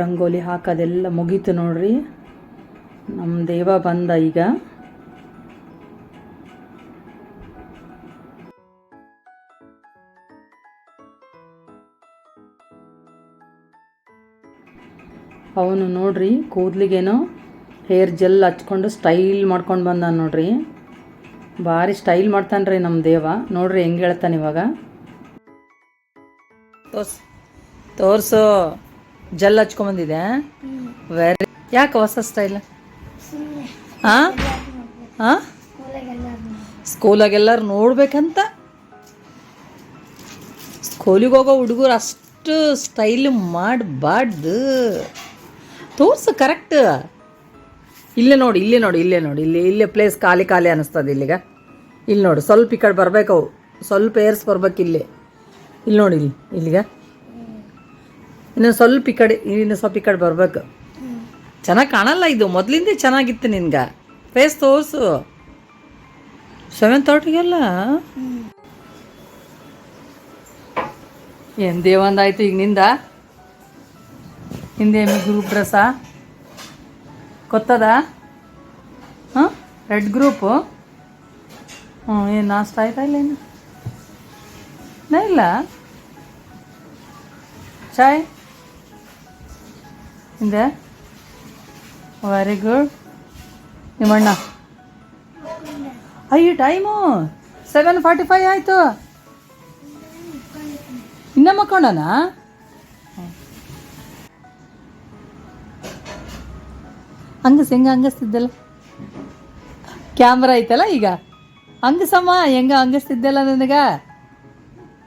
ರಂಗೋಲಿ ಹಾಕೋದೆಲ್ಲ ಮುಗೀತು ನೋಡ್ರಿ. ನಮ್ಮ ದೇವ ಬಂದ ಈಗ. ಅವನು ನೋಡ್ರಿ ಕೂದಲಿಗೇನೋ ಹೇರ್ ಜೆಲ್ ಹಚ್ಕೊಂಡು ಸ್ಟೈಲ್ ಮಾಡ್ಕೊಂಡು ಬಂದ ನೋಡ್ರಿ. ಭಾರಿ ಸ್ಟೈಲ್ ಮಾಡ್ತಾನ್ರಿ ನಮ್ಮ ದೇವ. ನೋಡ್ರಿ ಹೆಂಗೆ ಹೇಳ್ತಾನೆ ಇವಾಗ. ತೋರ್ಸ್, ತೋರ್ಸು. ಜೆಲ್ ಹಚ್ಕೊಂಬಂದಿದೆ ವೆರಿ ಯಾಕೆ ಹೊಸ ಸ್ಟೈಲ್ ಹಾಂ? ಹಾಂ? ಸ್ಕೂಲಾಗೆಲ್ಲರೂ ನೋಡ್ಬೇಕಂತ? ಸ್ಕೂಲಿಗೆ ಹೋಗೋ ಹುಡುಗರು ಅಷ್ಟು ಸ್ಟೈಲ್ ಮಾಡಬಾರ್ದು. ತೋರ್ಸು ಕರೆಕ್ಟ್ ಇಲ್ಲೇ ನೋಡಿ ಇಲ್ಲೇ ನೋಡಿ ಇಲ್ಲೇ ನೋಡಿ. ಇಲ್ಲಿ ಇಲ್ಲೇ ಪ್ಲೇಸ್ ಖಾಲಿ ಖಾಲಿ ಅನ್ನಿಸ್ತದೆ ಇಲ್ಲಿಗ. ಇಲ್ಲಿ ನೋಡಿ ಸ್ವಲ್ಪ ಈ ಕಡೆ ಬರ್ಬೇಕು ಅವು. ಸ್ವಲ್ಪ ಏರ್ಸ್ ಬರ್ಬೇಕು ಇಲ್ಲಿ ಇಲ್ಲಿ ನೋಡಿ ಇಲ್ಲಿ ಇಲ್ಲಿಗ. ಇನ್ನು ಸ್ವಲ್ಪ ಈ ಕಡೆ ಇನ್ನು ಸ್ವಲ್ಪ ಈ ಕಡೆ ಬರ್ಬೇಕು. ಚೆನ್ನಾಗಿ ಕಾಣಲ್ಲ ಇದು. ಮೊದಲಿಂದೇ ಚೆನ್ನಾಗಿತ್ತು ನಿನ್ಗೆ. ಫೇಸ್ ತೋರಿಸು. ಸೆವೆನ್ ತರ್ಟಿಗೆಲ್ಲ ಏನು ದೇವಂದಾಯ್ತು ಈಗ ನಿಂದ? ಹಿಂದೆ ಗ್ರೂಪ್ ಡ್ರೆಸ್ಸ ಕೊತ್ತದ? ಹಾಂ? ರೆಡ್ ಗ್ರೂಪು ಹ್ಞೂ ಏನು ನಾಷ್ಟ ಆಯ್ತಾ ಇಲ್ಲ ಏನು ಇಲ್ಲ. ಚಾಯ್ ಹಿಂದೆ ವೆರಿ ಗುಡ್ ನಿಮ್ಮಣ್ಣ ಅಯ್ಯೋ ಟೈಮು ಸೆವೆನ್ ಫಾರ್ಟಿ ಫೈವ್ ಆಯಿತು. ಇನ್ನ ಮಕ್ಕೊಂಡನಾ? ಹಂಗಸ್, ಹೆಂಗ ಹಂಗಸ್ತಿದ್ದಲ್ಲ? ಕ್ಯಾಮ್ರಾ ಐತಲ್ಲ ಈಗ? ಹಂಗಸಮ್ಮ, ಹೆಂಗ ಹಂಗಸ್ತಿದ್ದಲ್ಲ ನನಗ?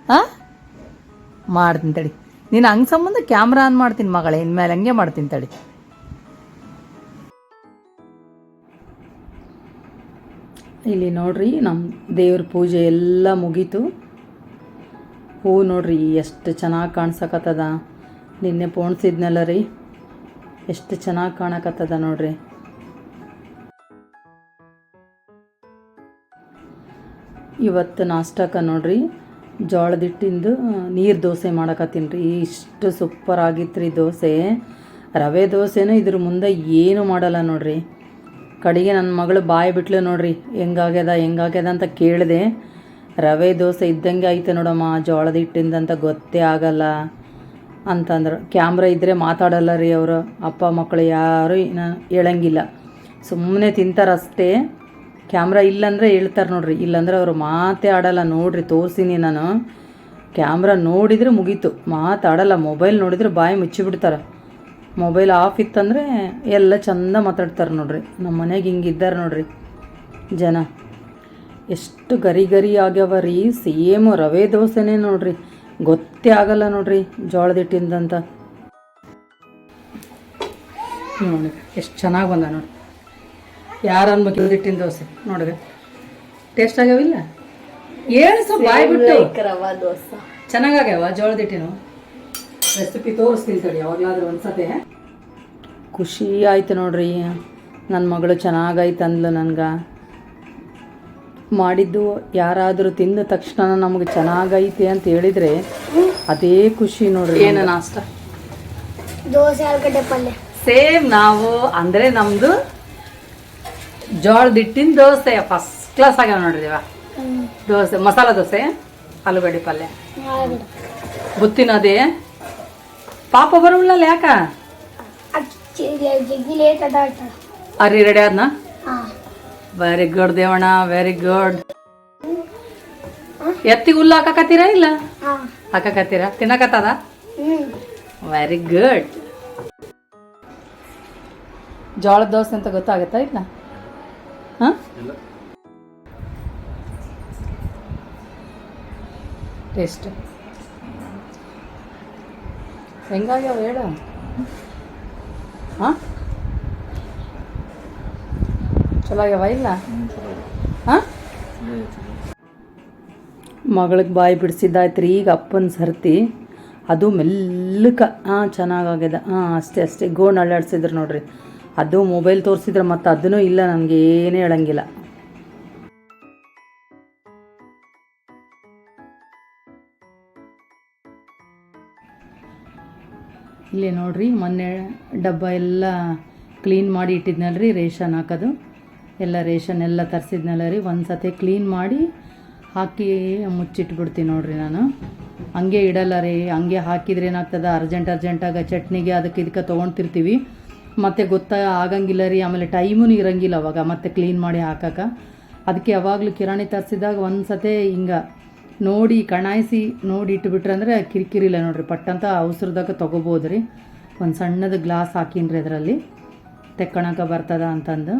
ಹಾ ಮಾಡ್ತೀನಿ ತಡಿ. ನೀನು ಹಂಗೆ ಸಂಬಂಧ ಕ್ಯಾಮ್ರಾ ಆನ್ ಮಾಡ್ತೀನಿ ಮಗಳೇ, ಇನ್ಮೇಲೆ ಹಂಗೆ ಮಾಡ್ತೀನಿ ತಡಿ. ಇಲ್ಲಿ ನೋಡ್ರಿ ನಮ್ಮ ದೇವ್ರ ಪೂಜೆ ಎಲ್ಲ ಮುಗೀತು. ಹೂ ನೋಡ್ರಿ, ಎಷ್ಟು ಚೆನ್ನಾಗಿ ಕಾಣ್ಸಕತ್ತದ. ನಿನ್ನೆ ಪೋಣಿಸಿದ್ನಲ್ಲ ರೀ. ಎಷ್ಟು ಚೆನ್ನಾಗಿ ಕಾಣಕತ್ತದ ನೋಡ್ರಿ. ಇವತ್ತು ನಾಷ್ಟಕ ನೋಡ್ರಿ. ಜೋಳದ ಹಿಟ್ಟಿಂದು ನೀರು ದೋಸೆ ಮಾಡಕತ್ತೀನಿ ರೀ. ಇಷ್ಟು ಸೂಪರ್ ಆಗಿತ್ತು ರೀ ದೋಸೆ. ರವೆ ದೋಸೆನೂ ಇದ್ರ ಮುಂದೆ ಏನು ಮಾಡಲ್ಲ ನೋಡ್ರಿ. ಕಡೆಗೆ ನನ್ನ ಮಗಳು ಬಾಯಿ ಬಿಟ್ಲು ನೋಡ್ರಿ. ಹೆಂಗಾಗ್ಯದ ಹೆಂಗಾಗ್ಯದ ಅಂತ ಕೇಳಿದೆ. ರವೆ ದೋಸೆ ಇದ್ದಂಗೆ ಐತೆ ನೋಡಮ್ಮ ಜೋಳದ ಹಿಟ್ಟಿಂದ ಅಂತ ಗೊತ್ತೇ ಆಗಲ್ಲ ಅಂತಂದ್ರು. ಕ್ಯಾಮ್ರಾ ಇದ್ದರೆ ಮಾತಾಡಲ್ಲ ರೀ ಅವರು. ಅಪ್ಪ ಮಕ್ಕಳು ಯಾರೂ ಹೇಳಂಗಿಲ್ಲ. ಸುಮ್ಮನೆ ತಿಂತಾರಷ್ಟೇ. ಕ್ಯಾಮ್ರಾ ಇಲ್ಲಂದ್ರೆ ಹೇಳ್ತಾರೆ ನೋಡ್ರಿ, ಇಲ್ಲಾಂದ್ರೆ ಅವರು ಮಾತೇ ಆಡಲ್ಲ ನೋಡ್ರಿ, ತೋರಿಸಿನಿ ನಾನು. ಕ್ಯಾಮ್ರಾ ನೋಡಿದರೆ ಮುಗೀತು ಮಾತಾಡಲ್ಲ ಮೊಬೈಲ್ ನೋಡಿದ್ರೆ ಬಾಯಿ ಮುಚ್ಚಿಬಿಡ್ತಾರೆ. ಮೊಬೈಲ್ ಆಫ್ ಇತ್ತಂದರೆ ಎಲ್ಲ ಚಂದ ಮಾತಾಡ್ತಾರೆ ನೋಡ್ರಿ ನಮ್ಮ ಮನೆಗೆ ಹಿಂಗಿದ್ದಾರೆ ನೋಡ್ರಿ ಜನ. ಎಷ್ಟು ಗರಿ ಗರಿ ಆಗ್ಯಾವ ರೀ, ಸೇಮ್ ರವೆ ದೋಸೆನೇ ನೋಡ್ರಿ, ಗೊತ್ತೇ ಆಗಲ್ಲ ನೋಡ್ರಿ ಜೋಳದ ಹಿಟ್ಟಿಂದಂತ. ನೋಡಿ ಎಷ್ಟು ಚೆನ್ನಾಗಿ ಬಂದ ನೋಡಿ ಯಾರು ಅನ್ಬೇಕು ಹಿಟ್ಟಿನ ದೋಸೆ? ನೋಡ್ರಿ ಟೇಸ್ಟ್ ಆಗ್ಯಾವಿಲ್ಲ? ಏನು ಸ್ವಲ್ಪ ಬಾಯ್ ಬಿಟ್ಟು. ರವಾ ದೋಸೆ. ಚೆನ್ನಾಗಾಗ್ಯಾವ ಜೋಳದ ಹಿಟ್ಟಿನ? ರೆಸಿಪಿ ತೋರಿಸ್ತೀನಿ ತಡಿ ಯಾವಾಗಲಾದ್ರೂ ಒಂದ್ಸತಿ. ಖುಷಿ ಆಯ್ತು ನೋಡ್ರಿ. ನನ್ನ ಮಗಳು ಚೆನ್ನಾಗೈತೆ ಅಂದ್ಲು ನನ್ಗ. ಮಾಡಿದ್ದು ಯಾರಾದರೂ ತಿಂದ ತಕ್ಷಣ ನಮಗೆ ಚೆನ್ನಾಗೈತೆ ಅಂತ ಹೇಳಿದರೆ ಅದೇ ಖುಷಿ ನೋಡ್ರಿ ಏನು ನಾಷ್ಟ? ದೋಸೆ ಆಲೂಗಡ್ಡೆ ಪಲ್ಯ. ಸೇಮ್ ನಾವು ಅಂದರೆ ನಮ್ಮದು ಜೋಳದ ಹಿಟ್ಟಿನ ದೋಸೆ ಫಸ್ಟ್ ಕ್ಲಾಸ್ ಆಗ್ಯಾವ ನೋಡ್ರಿ ಇವ. ದೋಸೆ ಮಸಾಲ ದೋಸೆ ಆಲೂಗಡ್ಡೆ ಪಲ್ಯ. ಬುತ್ತಿನದೇ ಪಾಪ ಬರೋಲ್ಲ ಯಾಕ? ಅರಿ ready ಆದ್ನ? Very good Devanna very good ಎತ್ತಿಗೆ ಹುಲ್ಲು ಹಾಕಕತ್ತೀರಾ ಇಲ್ಲ? ಹಾಕಕತ್ತೀರ? ತಿನ್ನಕತ್ತದ? ವೆರಿ ಗುಡ್ ಜೋಳದ ದೋಸೆ ಅಂತ ಗೊತ್ತಾಗತ್ತಾ ಇಲ್ಲ ಹಾಂ? ಟೇಸ್ಟ್ ಹೆಂಗಾಗ್ಯಾವ ಹೇಳು? ಹಾಂ? ಚಲೋ ಆಗ್ಯಾವ ಇಲ್ಲ? ಹಾಂ? ಮಗಳಿಗೆ ಬಾಯಿ ಬಿಡಿಸಿದ್ದಾಯ್ತು ರೀ ಈಗ ಅಪ್ಪನ ಸರ್ತಿ. ಅದು ಮೆಲ್ಲಕ ಹಾಂ ಚೆನ್ನಾಗಾಗ್ಯದ. ಹಾಂ ಅಷ್ಟೇ ಅಷ್ಟೇ. ಗೋಣ ಅಳ್ಳಾಡ್ಸಿದ್ರು ನೋಡ್ರಿ. ಅದು ಮೊಬೈಲ್ ತೋರಿಸಿದ್ರೆ ಮತ್ತೆ ಅದನ್ನೂ ಇಲ್ಲ, ನನಗೆ ಏನೇ ಹೇಳಂಗಿಲ್ಲ. ಇಲ್ಲಿ ನೋಡ್ರಿ, ಮೊನ್ನೆ ಡಬ್ಬ ಎಲ್ಲ ಕ್ಲೀನ್ ಮಾಡಿ ಇಟ್ಟಿದ್ನಲ್ಲ ರೀ ರೇಷನ್ ಹಾಕೋದು. ಎಲ್ಲ ರೇಷನ್ ಎಲ್ಲ ತರಿಸಿದ್ನಲ್ಲ ರೀ ಒಂದು ಸತಿ ಕ್ಲೀನ್ ಮಾಡಿ ಹಾಕಿ ಮುಚ್ಚಿಟ್ಬಿಡ್ತೀನಿ ನೋಡ್ರಿ ನಾನು. ಹಂಗೆ ಇಡಲ್ಲ ರೀ, ಹಂಗೆ ಹಾಕಿದ್ರೆ ಏನಾಗ್ತದೆ ಅರ್ಜೆಂಟ್ ಅರ್ಜೆಂಟಾಗ ಚಟ್ನಿಗೆ ಅದಕ್ಕೆ ಇದಕ್ಕೆ ತೊಗೊಳ್ತಿರ್ತೀವಿ ಮತ್ತು ಗೊತ್ತಾ ಆಗಂಗಿಲ್ಲ ರೀ, ಆಮೇಲೆ ಟೈಮೂ ಇರಂಗಿಲ್ಲ ಅವಾಗ, ಮತ್ತೆ ಕ್ಲೀನ್ ಮಾಡಿ ಹಾಕಕ್ಕೆ ಅದಕ್ಕೆ ಯಾವಾಗಲೂ ಕಿರಾಣಿ ತರಿಸಿದಾಗ ಒಂದು ಸತೆ ಹಿಂಗೆ ನೋಡಿ ಕಣಾಯಿಸಿ, ನೋಡಿ ಇಟ್ಬಿಟ್ರೆ ಅಂದರೆ ಕಿರಿಕಿರಿಲ್ಲ ನೋಡ್ರಿ, ಪಟ್ಟಂತ ಅವಸರದಾಗ ತೊಗೋಬೋದು ರೀ ಒಂದು ಸಣ್ಣದು ಗ್ಲಾಸ್ ಹಾಕಿನ್ರಿ ಅದರಲ್ಲಿ. ತೆಕ್ಕಣಕ್ಕೆ ಬರ್ತದ ಅಂತಂದು.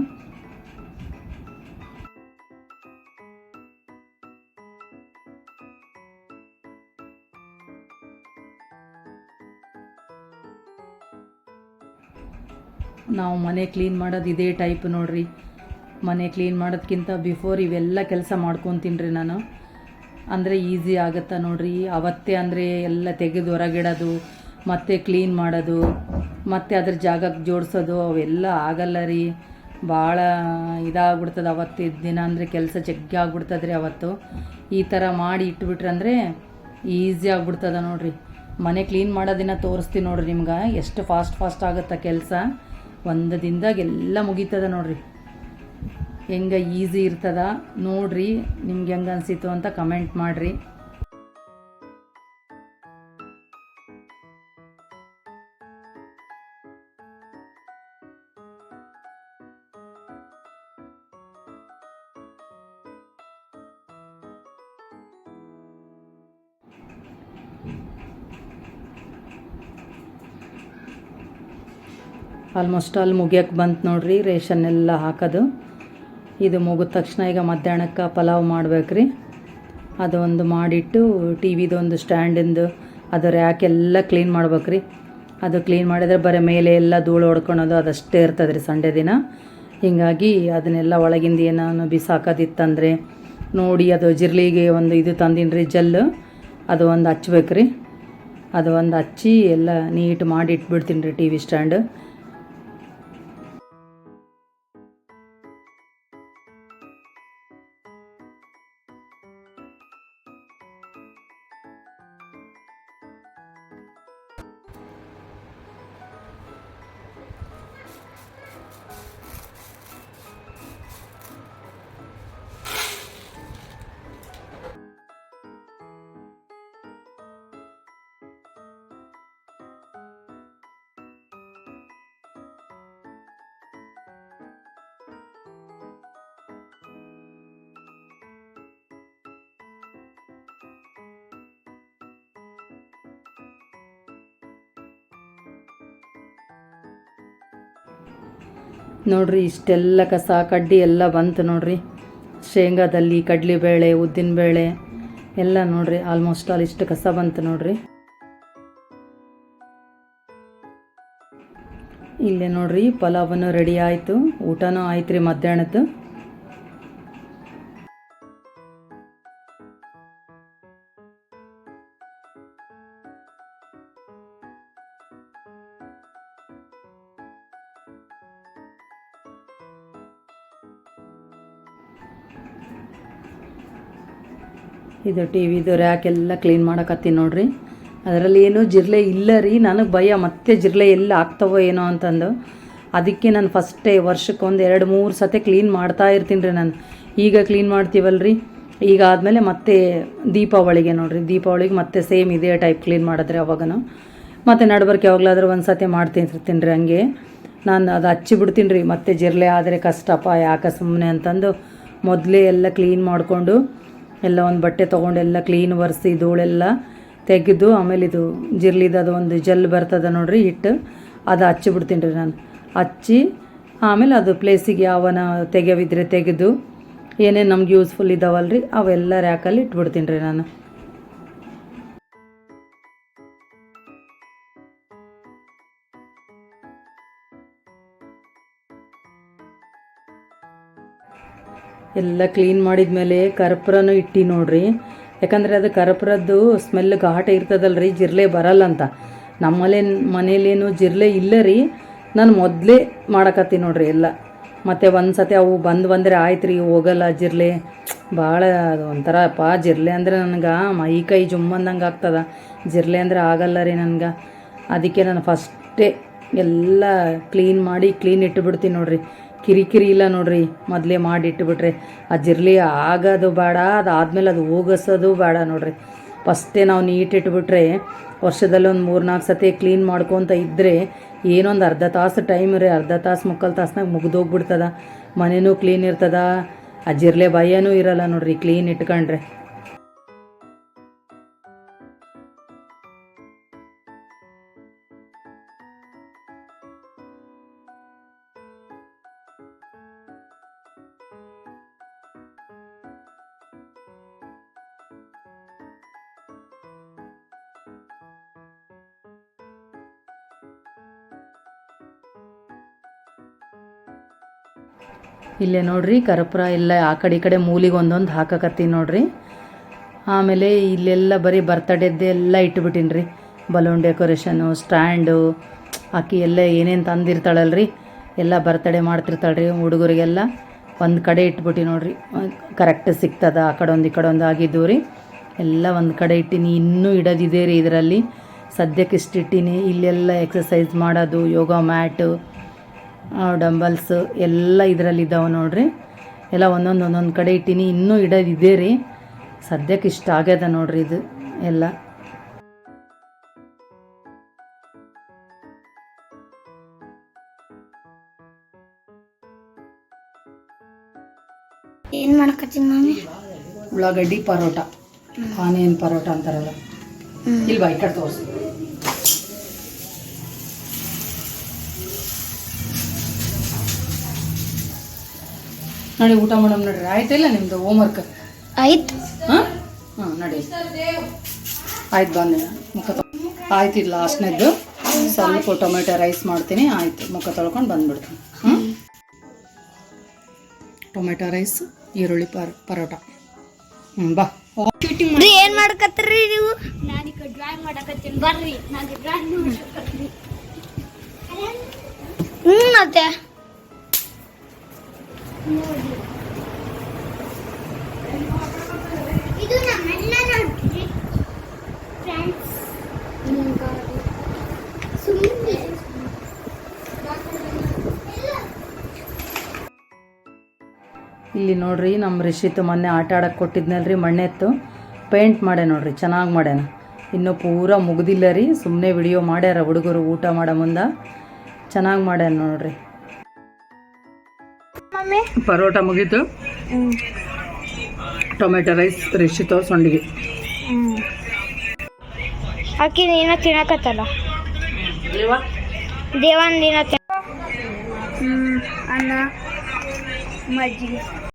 ನಾವು ಮನೆ ಕ್ಲೀನ್ ಮಾಡೋದು ಇದೇ ಟೈಪ್ ನೋಡ್ರಿ. ಮನೆ ಕ್ಲೀನ್ ಮಾಡೋದ್ಕಿಂತ ಬಿಫೋರ್ ಇವೆಲ್ಲ ಕೆಲಸ ಮಾಡ್ಕೊತೀನಿ ರೀ ನಾನು. ಅಂದರೆ ಈಸಿ ಆಗುತ್ತಾ ನೋಡ್ರಿ. ಅವತ್ತೇ ಅಂದರೆ ಎಲ್ಲ ತೆಗೆದು ಹೊರಗಿಡೋದು, ಮತ್ತೆ ಕ್ಲೀನ್ ಮಾಡೋದು, ಮತ್ತೆ ಅದ್ರ ಜಾಗಕ್ಕೆ ಜೋಡಿಸೋದು ಅವೆಲ್ಲ ಆಗಲ್ಲ ರೀ. ಭಾಳ ಇದಾಗ್ಬಿಡ್ತದೆ ಅವತ್ತು ದಿನ ಅಂದರೆ ಕೆಲಸ ಜಗ್ಗಿ ಆಗ್ಬಿಡ್ತದೆ ರೀ ಅವತ್ತು. ಈ ಥರ ಮಾಡಿ ಇಟ್ಬಿಟ್ರೆ ಅಂದರೆ ಈಸಿ ಆಗ್ಬಿಡ್ತದ ನೋಡ್ರಿ. ಮನೆ ಕ್ಲೀನ್ ಮಾಡೋ ದಿನ ತೋರಿಸ್ತೀನಿ ನೋಡ್ರಿ ನಿಮ್ಗೆ. ಎಷ್ಟು ಫಾಸ್ಟ್ ಫಾಸ್ಟ್ ಆಗುತ್ತಾ ಕೆಲಸ. ಒಂದು ದಿನದಾಗ ಎಲ್ಲ ಮುಗೀತದ ನೋಡ್ರಿ. ಹೆಂಗೆ ಈಸಿ ಇರ್ತದ ನೋಡ್ರಿ, ನಿಮ್ಗೆ ಹೆಂಗೆ ಅನಿಸಿತು ಅಂತ ಕಮೆಂಟ್ ಮಾಡಿರಿ. ಆಲ್ಮೋಸ್ಟ್ ಆಲ್ ಮುಗಿಯಕ್ಕೆ ಬಂತು ನೋಡ್ರಿ ರೇಷನ್ ಎಲ್ಲ ಹಾಕೋದು. ಇದು ಮುಗಿದ ತಕ್ಷಣ ಈಗ ಮಧ್ಯಾಹ್ನಕ್ಕೆ ಪಲಾವ್ ಮಾಡ್ಬೇಕ್ರಿ. ಅದೊಂದು ಮಾಡಿಟ್ಟು ಟಿ ವಿದೊಂದು ಸ್ಟ್ಯಾಂಡಿಂದು ಅದು ರ್ಯಾಕ್ ಎಲ್ಲ ಕ್ಲೀನ್ ಮಾಡ್ಬೇಕ್ರಿ. ಅದು ಕ್ಲೀನ್ ಮಾಡಿದ್ರೆ ಬರೀ ಮೇಲೆ ಎಲ್ಲ ಧೂಳು ಹೊಡ್ಕೊಳೋದು ಅದಷ್ಟೇ ಇರ್ತದೆ ರೀ ಸಂಡೇ ದಿನ. ಹೀಗಾಗಿ ಅದನ್ನೆಲ್ಲ ಒಳಗಿಂದ ಏನೋ ಬಿಸಾಕೋದಿತ್ತಂದರೆ ನೋಡಿ ಅದು ಜಿರ್ಲಿಗೆ ಒಂದು ಇದು ತಂದೀನಿ ರೀ ಜಲ್ಲು ಅದು ಒಂದು ಹಚ್ಬೇಕ್ರಿ. ಅದು ಒಂದು ಹಚ್ಚಿ ಎಲ್ಲ ನೀಟ್ ಮಾಡಿ ಇಟ್ಬಿಡ್ತೀನಿ ರೀ ಟಿ ವಿ ಸ್ಟ್ಯಾಂಡ್. ನೋಡ್ರಿ, ಇಷ್ಟೆಲ್ಲ ಕಸ, ಕಡ್ಡಿ ಎಲ್ಲ ಬಂತು ನೋಡ್ರಿ. ಶೇಂಗಾದಲ್ಲಿ ಉದ್ದಿನ ಉದ್ದಿನಬೇಳೆ ಎಲ್ಲ ನೋಡ್ರಿ ಆಲ್ಮೋಸ್ಟ್ ಆಲ್ ಇಷ್ಟು ಕಸ ಬಂತು ನೋಡ್ರಿ. ಇಲ್ಲೇ ನೋಡ್ರಿ ಪಲಾವನ್ನು ರೆಡಿ ಆಯಿತು, ಊಟನೂ ಆಯ್ತು ರೀ ಮಧ್ಯಾಹ್ನದ್ದು. ಇದು ಟಿ ವಿದು ರ್ಯಾಕ್ ಎಲ್ಲ ಕ್ಲೀನ್ ಮಾಡಕತ್ತೀನಿ ನೋಡ್ರಿ. ಅದರಲ್ಲಿ ಏನೂ ಜಿರ್ಲೆ ಇಲ್ಲ ರೀ. ನನಗೆ ಭಯ ಮತ್ತೆ ಜಿರ್ಲೆ ಎಲ್ಲ ಆಗ್ತವೋ ಏನೋ ಅಂತಂದು. ಅದಕ್ಕೆ ನಾನು ಫಸ್ಟೇ ವರ್ಷಕ್ಕೊಂದು ಎರಡು ಮೂರು ಸತಿ ಕ್ಲೀನ್ ಮಾಡ್ತಾ ಇರ್ತೀನಿ ರೀ ನಾನು. ಈಗ ಕ್ಲೀನ್ ಮಾಡ್ತೀವಲ್ರಿ? ಈಗ ಆದಮೇಲೆ ಮತ್ತೆ ದೀಪಾವಳಿಗೆ ನೋಡ್ರಿ. ದೀಪಾವಳಿಗೆ ಮತ್ತೆ ಸೇಮ್ ಇದೇ ಟೈಪ್ ಕ್ಲೀನ್ ಮಾಡಿದ್ರೆ ಅವಾಗನು. ಮತ್ತು ನಡ್ಬರ್ಕೆ ಯಾವಾಗಲಾದ್ರೂ ಒಂದು ಸತಿ ಮಾಡ್ತೀನಿರ್ತೀನಿ ರೀ ಹಂಗೆ. ನಾನು ಅದು ಹಚ್ಚಿಬಿಡ್ತೀನಿ ರೀ. ಮತ್ತೆ ಜಿರಲೆ ಆದರೆ ಕಷ್ಟಪ್ಪ ಯಾಕೆ ಸುಮ್ಮನೆ ಅಂತಂದು ಮೊದಲೇ ಎಲ್ಲ ಕ್ಲೀನ್ ಮಾಡಿಕೊಂಡು ಎಲ್ಲ ಒಂದು ಬಟ್ಟೆ ತೊಗೊಂಡು ಎಲ್ಲ ಕ್ಲೀನ್ ಒರೆಸಿ ಧೂಳೆಲ್ಲ ತೆಗೆದು, ಆಮೇಲೆ ಇದು ಜಿರ್ಲಿದು ಅದು ಒಂದು ಜೆಲ್ ಬರ್ತದೆ ನೋಡ್ರಿ ಹಿಟ್ಟು, ಅದು ಹಚ್ಚಿಬಿಡ್ತೀನಿ ರೀ ನಾನು. ಹಚ್ಚಿ, ಆಮೇಲೆ ಅದು ಪ್ಲೇಸಿಗೆ ಯಾವನ ತೆಗೆವಿದ್ರೆ ತೆಗೆದು ಏನೇನು ನಮ್ಗೆ ಯೂಸ್ಫುಲ್ ಇದಾವಲ್ರಿ, ಅವೆಲ್ಲ ರ್ಯಾಕಲ್ಲಿ ಇಟ್ಬಿಡ್ತೀನಿ ರೀ ನಾನು. ಎಲ್ಲ ಕ್ಲೀನ್ ಮಾಡಿದ್ಮೇಲೆ ಕರ್ಪೂರನೂ ಇಟ್ಟು ನೋಡ್ರಿ. ಯಾಕಂದರೆ ಅದು ಕರ್ಪೂರದ್ದು ಸ್ಮೆಲ್ ಘಾಟ ಇರ್ತದಲ್ರಿ, ಜಿರ್ಲೆ ಬರಲ್ಲ ಅಂತ. ನಮ್ಮಲ್ಲೇ, ಮನೇಲೇನು ಜಿರ್ಲೆ ಇಲ್ಲ ರೀ. ನಾನು ಮೊದಲೇ ಮಾಡಕತ್ತೀನಿ ನೋಡ್ರಿ ಎಲ್ಲ. ಮತ್ತು ಒಂದು ಸತಿ ಅವು ಬಂದು ಬಂದರೆ ಆಯ್ತು ರೀ ಹೋಗಲ್ಲ ಜಿರ್ಲೆ. ಭಾಳ ಅದು ಒಂಥರ ಪಾ, ಜಿರ್ಲೆ ಅಂದರೆ ನನಗೆ ಮೈ ಕೈ ಜುಮ್ಮಂದಂಗೆ ಆಗ್ತದ. ಜಿರ್ಲೆ ಅಂದರೆ ಆಗಲ್ಲ ರೀ ನನಗೆ. ಅದಕ್ಕೆ ನಾನು ಫಸ್ಟೇ ಎಲ್ಲ ಕ್ಲೀನ್ ಮಾಡಿ ಕ್ಲೀನ್ ಇಟ್ಟುಬಿಡ್ತೀನಿ ನೋಡ್ರಿ. ಕಿರಿಕಿರಿ ಇಲ್ಲ ನೋಡ್ರಿ. ಮೊದಲೇ ಮಾಡಿ ಇಟ್ಟುಬಿಟ್ರೆ ಆ ಜಿರ್ಲಿ ಆಗೋದು ಬೇಡ ಅದಾದಮೇಲೆ ಅದು ಹೋಗಿಸೋದು ಬೇಡ ನೋಡ್ರಿ. ಫಸ್ಟೇ ನಾವು ನೀಟ್ ಇಟ್ಬಿಟ್ರೆ ವರ್ಷದಲ್ಲಿ ಒಂದು ಮೂರು ನಾಲ್ಕು ಸತಿ ಕ್ಲೀನ್ ಮಾಡ್ಕೊತ ಇದ್ದರೆ ಏನೊಂದು ಅರ್ಧ ತಾಸು ಟೈಮ್ ರೀ. ಅರ್ಧ ತಾಸು ಮುಕ್ಕಾಲು ತಾಸ್ನಾಗ ಮುಗಿದೋಗ್ಬಿಡ್ತದ. ಮನೆಯೂ ಕ್ಲೀನ್ ಇರ್ತದ. ಆ ಜಿರ್ಲೆ ಭಯನೂ ಇರಲ್ಲ ನೋಡ್ರಿ ಕ್ಲೀನ್ ಇಟ್ಕೊಂಡ್ರೆ. ಇಲ್ಲೇ ನೋಡ್ರಿ, ಕರ್ಪೂರ ಎಲ್ಲ ಆ ಕಡೆ ಈ ಕಡೆ ಮೂಲಿಗೆ ಒಂದೊಂದು ಹಾಕಕತ್ತೀನಿ ನೋಡ್ರಿ. ಆಮೇಲೆ ಇಲ್ಲೆಲ್ಲ ಬರೀ ಬರ್ತಡೇದ್ದೆ ಎಲ್ಲ ಇಟ್ಬಿಟ್ಟಿನಿ ರೀ ಬಲೂನ್ ಡೆಕೋರೇಷನು ಸ್ಟ್ಯಾಂಡು ಆಕಿ ಎಲ್ಲ ಏನೇನು ತಂದಿರ್ತಾಳಲ್ರಿ, ಎಲ್ಲ ಬರ್ತಡೇ ಮಾಡ್ತಿರ್ತಾಳೆ ರೀ ಹುಡುಗರಿಗೆಲ್ಲ. ಒಂದು ಕಡೆ ಇಟ್ಬಿಟ್ಟು ನೋಡ್ರಿ ಕರೆಕ್ಟ್ ಸಿಗ್ತದ, ಆ ಕಡೆ ಒಂದು ಈ ಕಡೆ ಒಂದು ಆಗಿದ್ದು ರೀ. ಎಲ್ಲ ಒಂದು ಕಡೆ ಇಟ್ಟಿನಿ, ಇನ್ನೂ ಇಡೋದಿದೆ ರೀ ಇದರಲ್ಲಿ. ಸದ್ಯಕ್ಕೆ ಇಷ್ಟು ಇಟ್ಟೀನಿ, ಇಲ್ಲೆಲ್ಲ ಎಕ್ಸಸೈಸ್ ಮಾಡೋದು ಯೋಗ ಮ್ಯಾಟು ಡಂಬಲ್ಸ್ ಎಲ್ಲ ಇದರಲ್ಲಿ ಇದ್ದಾವೆ ನೋಡ್ರಿ. ಎಲ್ಲ ಒಂದೊಂದು ಒಂದೊಂದು ಕಡೆ ಇಟ್ಟೀನಿ. ಇನ್ನೂ ಇಡೋದಿದೆ ರೀ. ಸದ್ಯಕ್ಕೆ ಇಷ್ಟ ಆಗ್ಯದ ನೋಡ್ರಿ ಇದು ಎಲ್ಲ. ಏನು ಮಾಡಕತ್ತೀನಿ ಮಮ್ಮಿ ಉಳ್ಳಾಗಡ್ಡಿ ಪರೋಟ. ಆನಿಯನ್ ಪರೋಟ ಅಂತಾರಲ್ಲ. ಇಲ್ಲಿ ಈ ಕಡೆ ತೋರಿಸು. ನೋಡಿ ಊಟ ಮಾಡಮ್ ನೋಡ್ರಿ. ಆಯ್ತಿಲ್ಲ ನಿಮ್ದು ಹೋಮ್ವರ್ಕ್ ಆಯ್ತು. ಹಾಂ? ಹಾಂ ನಡಿ. ಆಯ್ತು ಬಂದೆ ಮುಖ ಆಯ್ತು ಇದು ಲಾಸ್ಟ್ನದ್ದು ಸ್ವಲ್ಪ ಟೊಮೆಟೊ ರೈಸ್ ಮಾಡ್ತೀನಿ. ಆಯ್ತು. ಮುಖ ತೊಳ್ಕೊಂಡು ಬಂದ್ಬಿಡ್ತೀನಿ. ಹ್ಞೂ ಟೊಮೆಟೊ ರೈಸ್ ಈರುಳ್ಳಿ ಪರ್ ಪರೋಟ. ಹ್ಞೂ ಬಾ. ಏನು ಏನ್ ಮಾಡಕತ್ತೀರಿ ನೀವು? ನಾನೀಗ ಡ್ರಾಯಿಂಗ್ ಮಾಡಕತ್ತೀನಿ. ಬರ್ರಿ. ನಾನು ಡ್ರಾಯಿಂಗ್ ಮಾಡಕತ್ತೀನಿ. ಹ್ಞೂ ಮತ್ತೆ? ಇಲ್ಲಿ ನೋಡ್ರಿ ನಮ್ಮ ರಿಷಿತ್ ಮೊನ್ನೆ ಆಟ ಆಡಕ್ಕೆ ಕೊಟ್ಟಿದ್ನಲ್ರಿ, ಮಣ್ಣೆತ್ತು. ಪೇಂಟ್ ಮಾಡ್ಯ ನೋಡ್ರಿ, ಚೆನ್ನಾಗಿ ಮಾಡ್ಯಾನ. ಇನ್ನೂ ಪೂರ ಮುಗ್ದಿಲ್ಲ ರೀ ಸುಮ್ಮನೆ ವಿಡಿಯೋ ಮಾಡ್ಯಾರ ಹುಡುಗರು ಊಟ ಮಾಡೋ ಮುಂದೆ. ಚೆನ್ನಾಗಿ ಮಾಡ್ಯಾನ ನೋಡ್ರಿ. ಮಮ್ಮಿ ಪರೋಟ ಮುಗೀತು. ಟೊಮೆಟೊ ರೈಸ್ ಸಂಡಿಗೆ ಸೊಂಡಿಗೆ. ಅಕ್ಕಿ ನೀನ ತಿನ್ನಕತ್ತಲ್ಲ? ದೇವನ್ ದಿನ ಅನ್ನ ಮಜ್ಜಿಗೆ.